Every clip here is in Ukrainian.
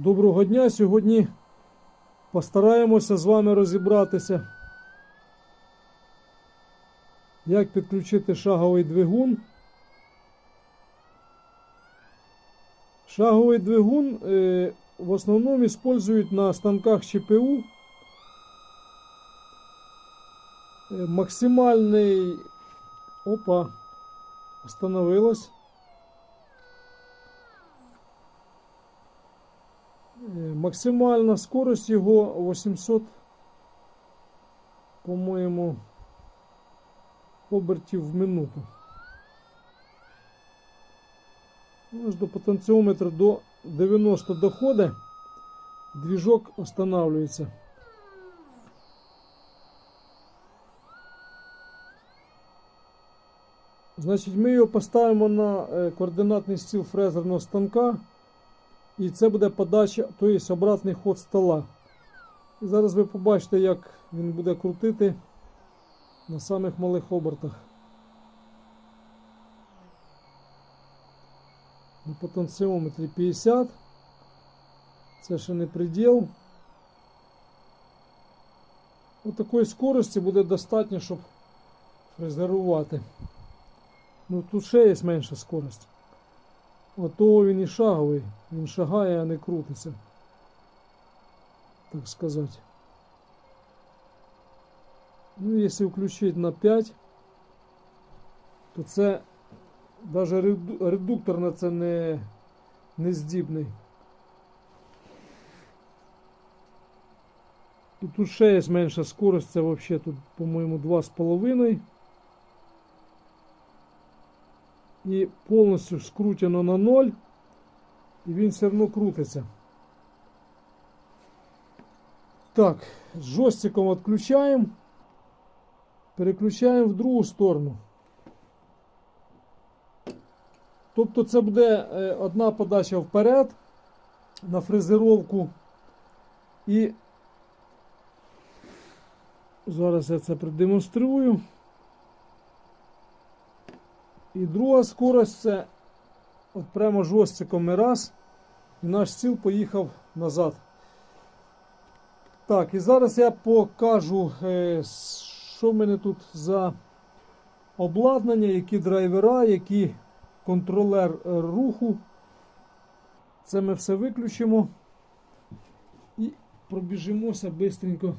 Доброго дня! Сьогодні постараємося з вами розібратися, як підключити шаговий двигун. Шаговий двигун е, в основному використовують на станках ЧПУ. Е, максимальний. Опа, остановилось. Е, Максимальна скорость його 800, по-моєму, обертів в минуту. Ну, Аж до потенціометра до 90 доходить, движок останавливается. Значить, ми його поставимо на е, координатний стіл фрезерного станка. І це буде подача, тобто обратний ход стола. І зараз ви побачите, як він буде крутити на самих малих обертах. На потенціометрі 50. Це ще не приділ. Ось такої скорості буде достатньо, щоб фрезерувати. Ну тут ще є менша скорость. Ото він і шаговий, він шагає, а не крутиться. Так сказати. Ну, якщо включити на 5, то це навіть редуктор на це не, не здібний. І тут ще є менша скорость, це взагалі тут, по-моєму, 2,5. І повністю скрутено на ноль, і він все одно крутиться. Так, з жостиком відключаємо, переключаємо в другу сторону. Тобто це буде е, одна подача вперед на фрезеровку. І зараз я це продемонструю. І друга скорость це от прямо жорстком і раз. І наш стіл поїхав назад. Так, і зараз я покажу, е, що в мене тут за обладнання, які драйвера, які контролер е, руху. Це ми все виключимо і пробіжимося швидко,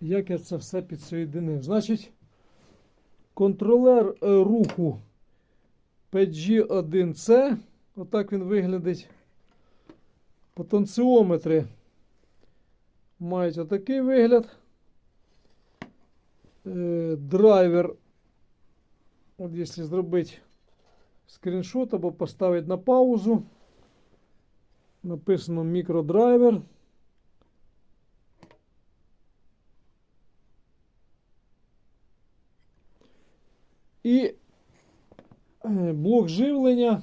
як я це все підсоєдинив. Значить, Контролер е, руху PG1C. Отак він виглядить. Потенціометри мають отакий вигляд. Е, Драйвер, от якщо зробити скріншот або поставити на паузу, написано мікродрайвер. І е, блок живлення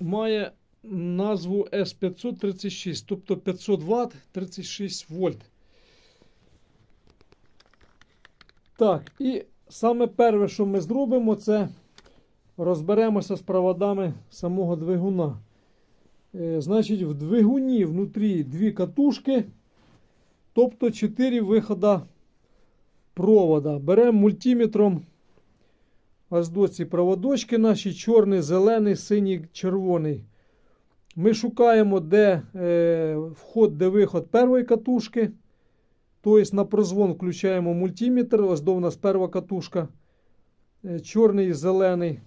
має назву S536, тобто 500 Вт 36 вольт. Так, і саме перше, що ми зробимо, це розберемося з проводами самого двигуна. Е, Значить, в двигуні внутрі дві катушки, тобто 4 виходи провода. Беремо мультиметром ось до ці проводочки наші, чорний, зелений, синій, червоний. Ми шукаємо, де е, вход, де виход першої катушки. Тобто на прозвон включаємо мультиметр. Ось до у нас перша катушка. Е, чорний і зелений.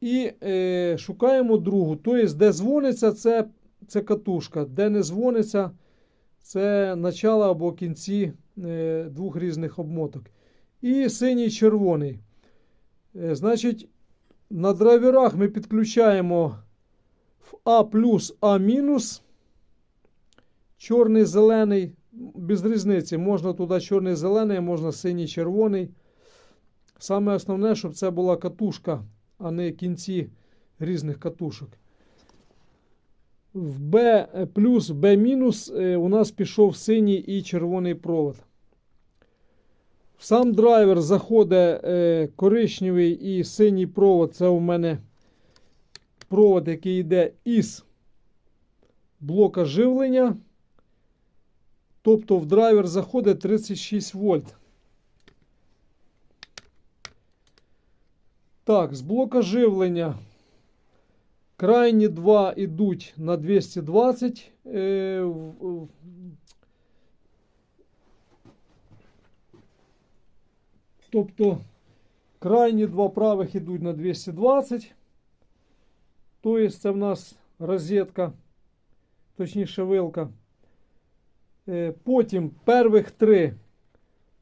І е, шукаємо другу. Тобто, де дзвониться, це, це катушка. Де не дзвониться, це начало або кінці двох різних обмоток. І синій червоний. Е, значить, на драйверах ми підключаємо в А плюс А мінус. Чорний, зелений, без різниці. Можна туди чорний зелений, можна синій червоний. Саме основне, щоб це була катушка, а не кінці різних катушок. В B плюс B мінус е, у нас пішов синій і червоний провод. В сам драйвер заходить е, коричневий і синій провод. Це у мене провод, який йде із блока живлення. Тобто в драйвер заходить 36 вольт. Так, з блока живлення крайні два йдуть на 220. Е, тобто крайні два правих йдуть на 220. Тобто це в нас розетка, точніше вилка. Е, Потім первих три.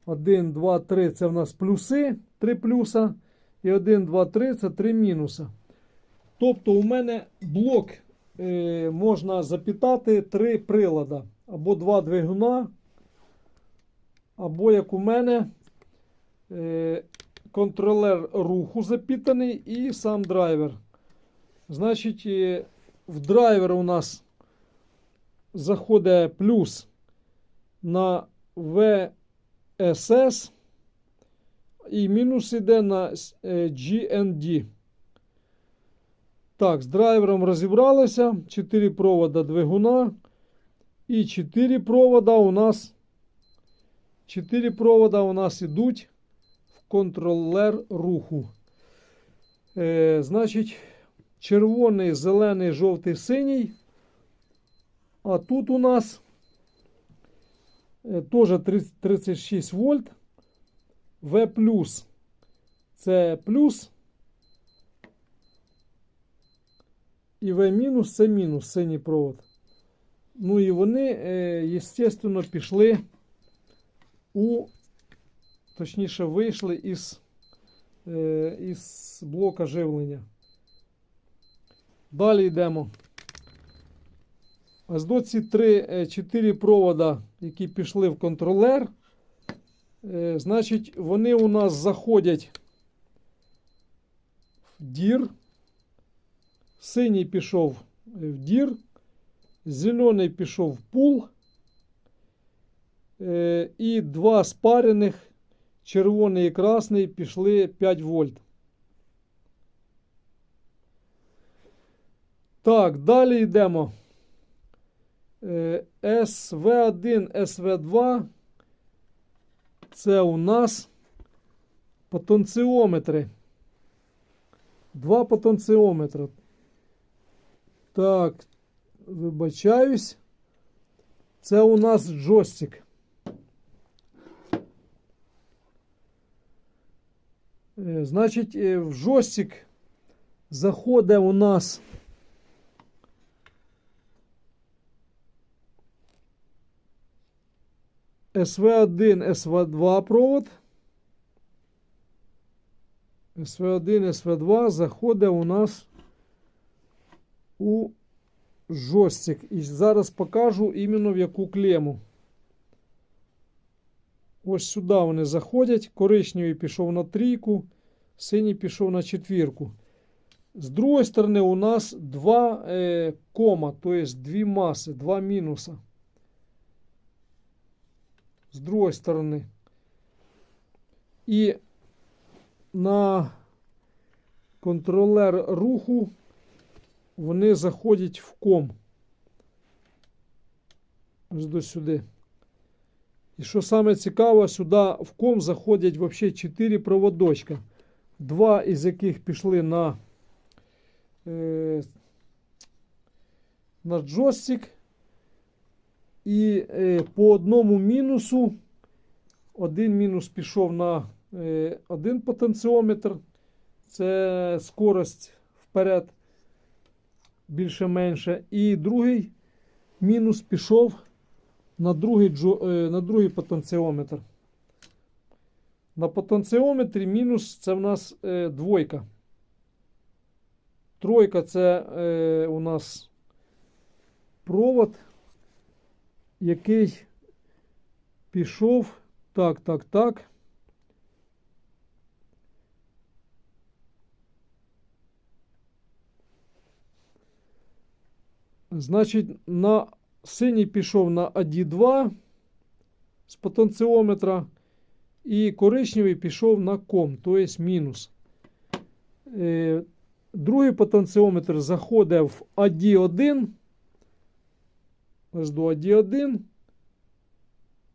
1, 2, 3 це в нас плюси, 3 плюса. І 1, 2, 3 це 3 мінуса. Тобто у мене блок е, можна запітати 3 прилада. Або 2 двигуна, або як у мене е, контролер руху запітаний і сам драйвер. Значить, е, в драйвер у нас заходить плюс на VSS і мінус іде на GND. Так, з драйвером розібралися. 4 провода двигуна. І 4 провода у нас 4 провода у нас ідуть в контролер руху. Е, значить, червоний, зелений, жовтий, синій. А тут у нас е, теж 36 вольт. В плюс це плюс. І В мінус це мінус синій провод. Ну і вони, е, естественно, пішли у, точніше, вийшли із, е, із блока живлення. Далі йдемо. Ось до ці 3-4 провода, які пішли в контролер. Е, Значить, вони у нас заходять в дір. Синій пішов в дір. Зелений пішов в пул. Е, І два спарених, червоний і красний, пішли 5 вольт. Так, далі йдемо. Е, СВ1, СВ2. Це у нас потенціометри. Два потенціометри. Так, вибачаюсь. Це у нас джойстик. Е, Значить, е, в джойстик заходить у нас СВ1, СВ2 провод. СВ1, СВ2 заходить у нас у жостик. І зараз покажу іменно в яку клему. Ось сюди вони заходять. Коричневий пішов на трійку, синій пішов на четвірку. З другої сторони, у нас два е, кома, тобто дві маси, два мінуса. З другої сторони. І на контролер руху вони заходять в ком. Ось до сюди. І що саме цікаво, сюди в ком заходять взагалі 4 проводочка. Два із яких пішли на, е, на джойстик. І е, по одному мінусу. Один мінус пішов на е, один потенціометр. Це скорость вперед більше-менше. І другий мінус пішов на другий, е, на другий потенціометр. На потенціометрі мінус це в нас е, двойка. Тройка це е, у нас провод, який пішов. Так, так, так. Значить, на синій пішов на AD2 з потенціометра, і коричневий пішов на ком, тобто мінус. Е, другий потенціометр заходить в AD1. Ось до AD1.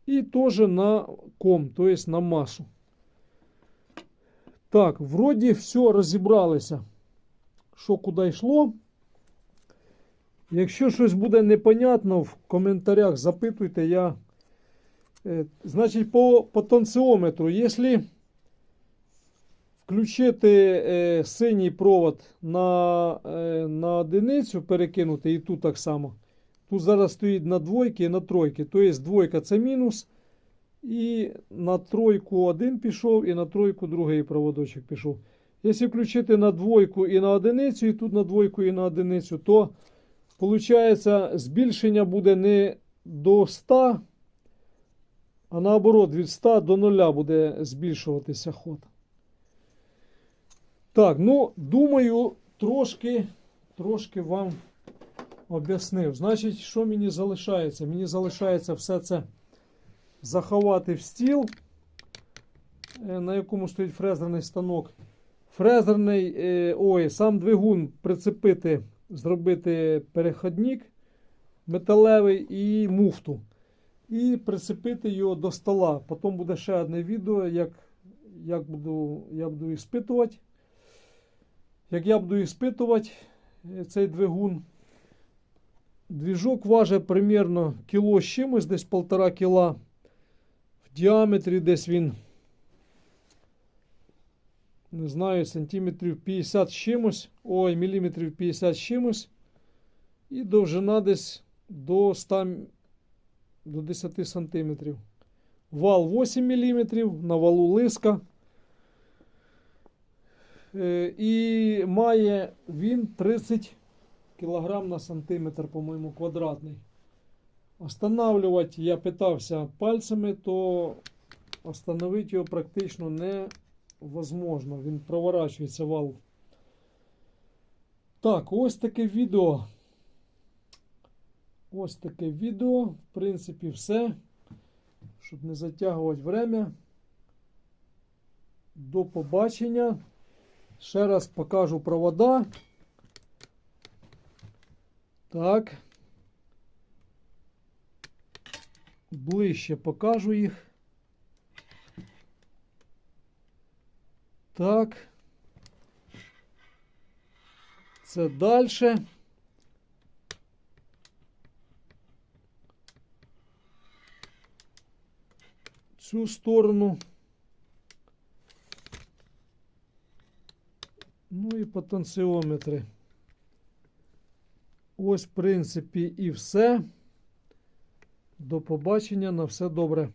І теж на ком, тобто на масу. Так, вроді все розібралися, що куди йшло. Якщо щось буде непонятно, в коментарях запитуйте я. Е, Значить, по потенціометру, якщо включити е, синій провод на, е, на одиницю, перекинути і тут так само. Тут зараз стоїть на двойки і на тройки. Тобто двойка це мінус. І на тройку один пішов, і на тройку другий проводочок пішов. Якщо включити на двойку і на одиницю, і тут на двойку і на одиницю, то виходить збільшення буде не до 100, а наоборот, від 100 до 0 буде збільшуватися ход. Так, ну, думаю, трошки, трошки вам об'яснив. Значить, що мені залишається? Мені залишається все це заховати в стіл, е, на якому стоїть фрезерний станок. Фрезерний, е, ой, сам двигун прицепити, зробити переходник металевий і муфту. І прицепити його до стола. Потім буде ще одне відео, як, як буду, я буду іспитувати. Як я буду іспитувати е, цей двигун. Двіжок важить примерно кіло з чимось, десь полтора кіла. В діаметрі десь він, не знаю, сантиметрів 50 з чимось. Ой, міліметрів 50 з чимось. І довжина десь до 100 до 10 сантиметрів. Вал 8 мм, на валу лиска. Е, І має він 30 кг на сантиметр, по-моєму, квадратний. Останавливати я питався пальцями, то остановити його практично невозможно. Він проворачується вал. Так, ось таке відео. Ось таке відео. В принципі, все. Щоб не затягувати время. До побачення. Ще раз покажу провода. Так. Ближче покажу їх. Так. Це далі. Цю сторону. Ну і потенціометри. Ось, в принципі, і все. До побачення. На все добре.